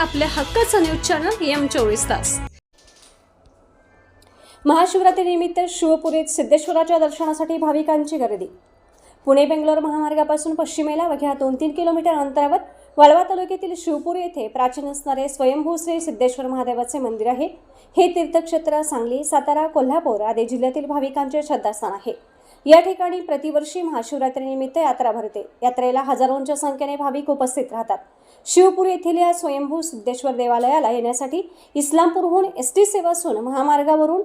आपल्या हक्काचं news channel M चोवीस तास. महाशिवरात्रीनिमित्त शिवपुरीत सिद्धेश्वराच्या दर्शनासाठी भाविकांची गर्दी. पुणे बेंगलोर महामार्गापासून पश्चिमेला वघ्या दोन तीन किलोमीटर अंतरावर वाळवा तालुक्यातील शिवपूर येथे प्राचीन असणारे स्वयंभू श्री सिद्धेश्वर महादेवाचे मंदिर आहे. हे तीर्थक्षेत्र सांगली सातारा कोल्हापूर आदी जिल्ह्यातील भाविकांचे श्रद्धास्थान आहे. या ठिकाणी प्रतिवर्षी महाशिवरात्रीनिमित्त यात्रा भरते. यात्रेला हजारोंच्या संख्येने भाविक उपस्थित राहतात. शिवपूर येथील या स्वयंभू सिद्धेश्वर देवालयाला येण्यासाठी इस्लामपूरहून एस टी सेवा असून महामार्गावरून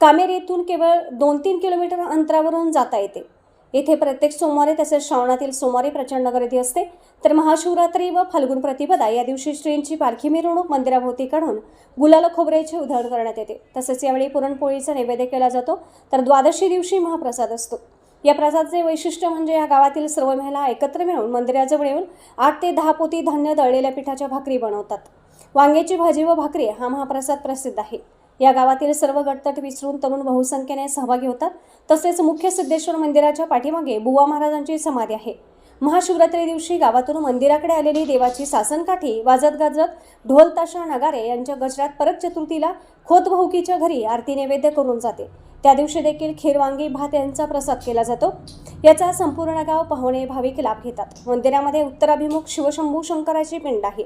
कामेर येथून केवळ दोन तीन किलोमीटर अंतरावरून जाता येते. येथे प्रत्येक सोमवारी तसेच श्रावणातील सोमवारी प्रचंड गर्दी असते. तर महाशिवरात्री व फाल्गुन प्रतिपदा या दिवशी श्रींची पालखी मिरवणूक मंदिराभोवती काढून गुलाल खोबऱ्याची उधळण करण्यात येते. तसेच यावेळी पुरणपोळीचा नैवेद्य केला जातो. तर द्वादशी दिवशी महाप्रसाद असतो. या प्रसादाचे वैशिष्ट्य म्हणजे या गावातील सर्व महिला एकत्र मिळून मंदिराजवळ येऊन आठ ते दहा पोती धान्य दळलेल्या पिठाच्या भाकरी बनवतात. वांग्याची भाजी व भाकरी हा महाप्रसाद प्रसिद्ध आहे. या गावातील सर्व गटतट विसरून तरुण बहुसंख्येने सहभागी होतात. तसेच मुख्य सिद्धेश्वर मंदिराच्या पाठीमागे बुवा महाराजांची समाधी आहे. महाशिवरात्री दिवशी गावातून मंदिराकडे आलेली देवाची सासनकाठी वाजत गाजत ढोल ताशा नगारे यांच्या गजरात परत चतुर्थीला खोत भाऊकीच्या घरी आरती नैवेद्य करून जाते. त्या दिवशी देखील खीरवांगी भात यांचा प्रसाद केला जातो. याचा संपूर्ण गाव पाहुणे भाविक लाभ घेतात. मंदिरामध्ये उत्तराभिमुख शिवशंभू शंकराची पिंड आहे.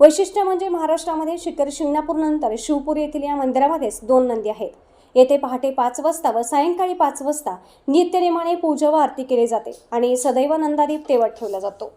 वैशिष्ट्य म्हणजे महाराष्ट्रामध्ये शिखर शिंगणापूरनंतर शिवपूर शिवपुरी येथील या मंदिरामध्येच दोन नंदी आहेत. येथे पहाटे पाच वाजता व सायंकाळी पाच वाजता नित्यनेमाने पूजा व आरती केली जाते आणि सदैव नंदादीप तेवत ठेवला जातो.